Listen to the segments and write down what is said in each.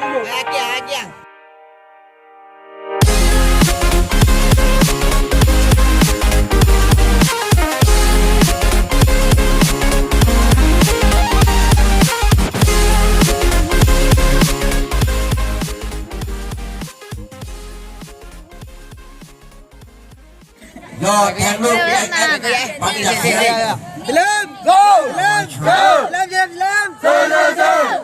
đúng rồi à kìa à kìa Rồi, kèm luôn, kèm, kèm, kèm, kèm, kèm, kèm, lên go lên go lên lên lên. Lên lên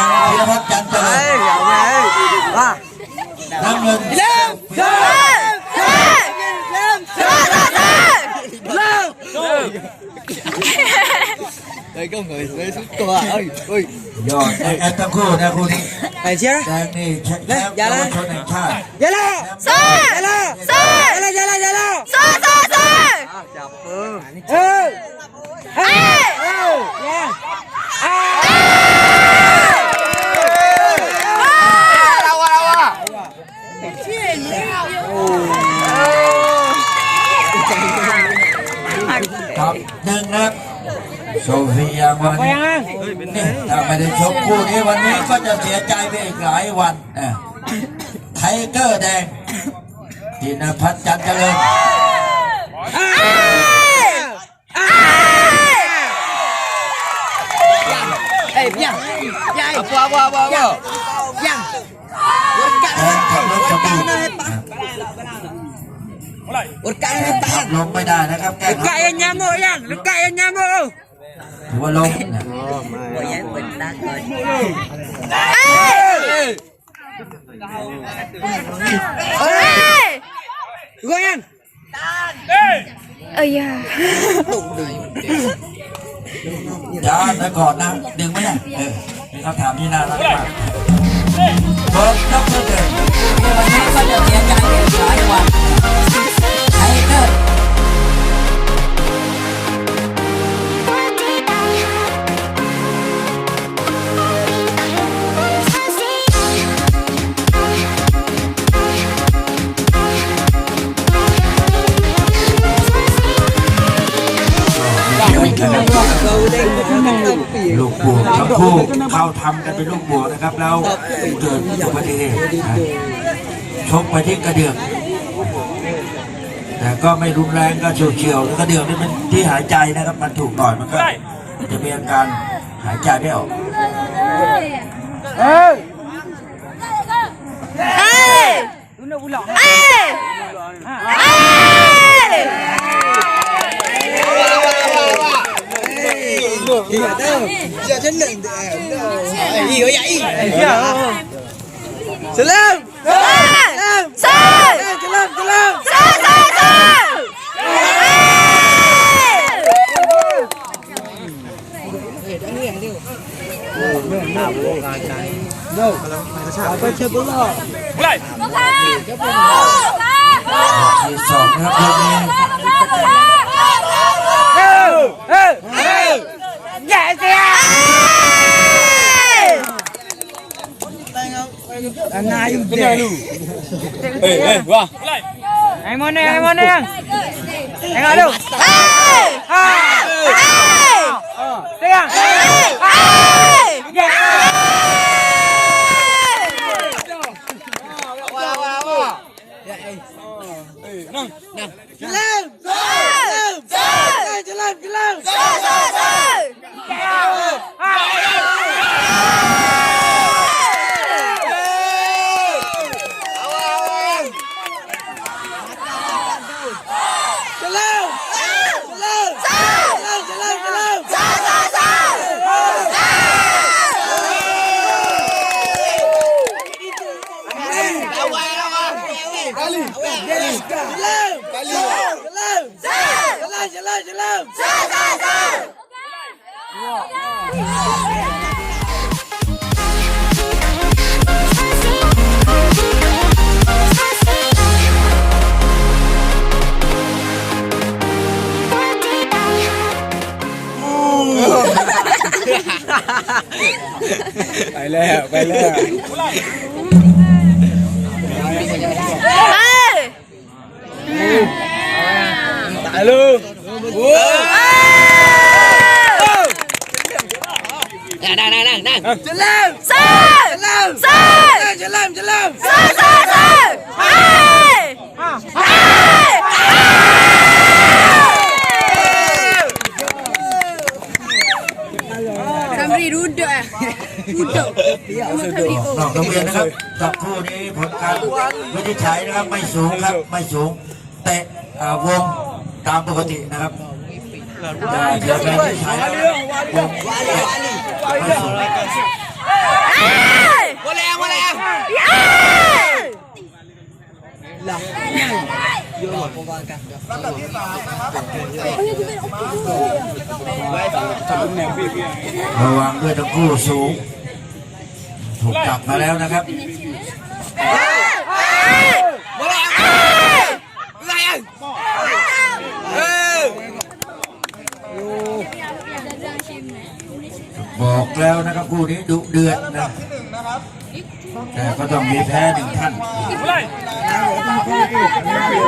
ơi ยอดแอดทั้งคู่นะคู่นี้ này chia แดงนี่แชมป์เยาวชนแห่งชาติ Dạ là Sir! Dạ là Sir! Dạ là dạ là dạ là Sir, sir, sir! Ừ Ê! Ừ Yeah À. ครับหนึ่งนะครับ โซเฟียวันนี่ถ้าไม่ได้ชกคู่นี้วันนี้ก็จะเสียใจไปอีกหลายวันนะไทเกอร์แดงธีรพัฒน์จันทร์เจริญ Ê Biang Biang Apa apa apa apa Biang แดงขับรถกระบะนะ Urkan ni ขับลงไม่ได้นะครับแก้ขับ yang nyamuk yang Lekat yang nyamuk ถื อว่าลงนะ Ê! Goyang Ờ dạ จ้าแต่ก่อนนะดึงไหมเนี่ยเออเป็นคำถามที่น่ารักมากเบิร์ดยกมือเดินวันนี้ก็จะเสียใจ บวกทั้งคู่เข้าทำกันเป็นลูกบวกนะครับ แล้วเกิดอุบัติเหตุนะชกไปที่กระเดือกแต่ก็ไม่รุนแรงก็เฉียวๆแล้วกระเดือกนี่เป็นที่หายใจนะครับ มันถูกต่อยมันก็จะมีอาการหายใจไม่ออก được thì ở đâu giờ chân lệnh gì vậy gì chân lưng chân chân chân lưng chân lưng chân chân chân đâu phải là sao phải chơi bốn lò lại Eh, eh, wah. Ay mo na, ay mo na yan. Ay, Kali, Jelasta, Kali, Jalan, jalan, jalan, ไปแล้ว ไปแล้ว นั่งนั่งนั่งนั่ง Sir! Sir! Sir! Sir! Sir! Hey! Hey! Samri duduk eh. Duduk. นอกโรงเรียนนะครับกับคู่นี้ผลการวินิจฉัยนะครับไม่สูงครับไม่สูงเตะอ่วงตามปกตินะครับ แต่เดี๋ยวการวินิจฉัยวงเตะม่สูง Hey! มาแล้วมาแล้ว Hey! ระวังด้วยทั้งคู่สูง ถูกจับมาแล้วนะครับ มาแล้วอะไรอะเออ บอก แล้วนะครับคู่นี้ดุเดือดนะแต่ก็ต้องมีแพ้หนึ่งท่าน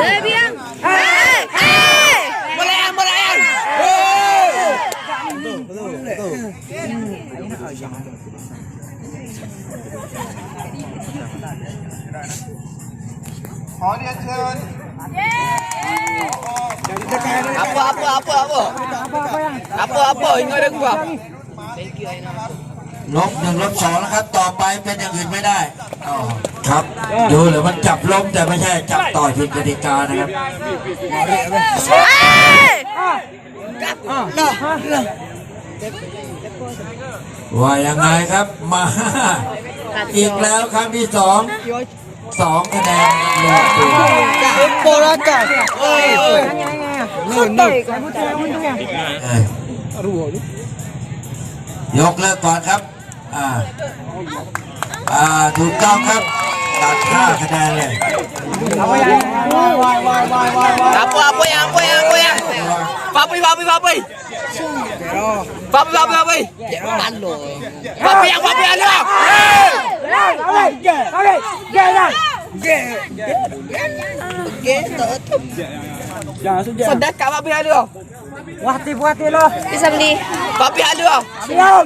Hey, Biang. Hey! Hey! มาแล้วมาแล้วเออ apa apa apa apa apa apa ingat ada gua ลบหนึ่งลบสองนะครับ ต่อไปเป็นอย่างอื่นไม่ได้อ๋อครับ ดูเหรือมันจับล้มแต่ไม่ใช่จับต่อยผิดกติกานะครับ Hey! ว่ายังไงครับมาอีกแล้วครั้งที่สองสองคะแนนหนึ่งตัว porakan oi oi เอ้ยยก เลิกก่อนครับ อ่า อ่า ถูกต้องครับ ตัดห้าคะแนนเลย apa apa yang apa yang apa yang papi papi papi papi papi papi papi yang papi ada Jangan sejak. Sedek kat babi halu. Wati buati lo. Lah. Bisa beli. Babi halu. Siap.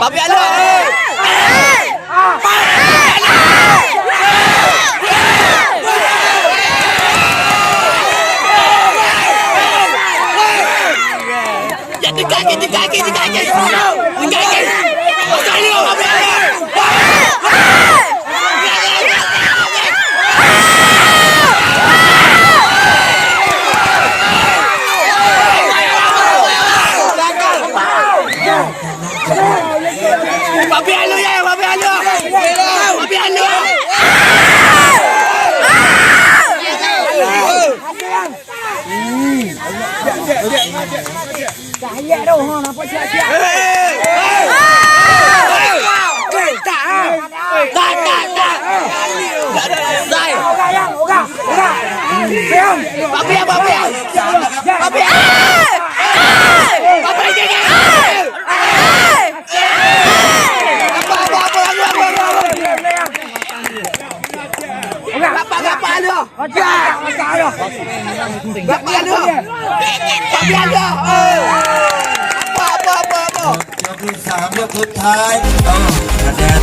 Babi halu. Hey. Hey. ચાલ્યા રો હોણ પછી ที่สามเมื่อพุทธท้ายเออแดด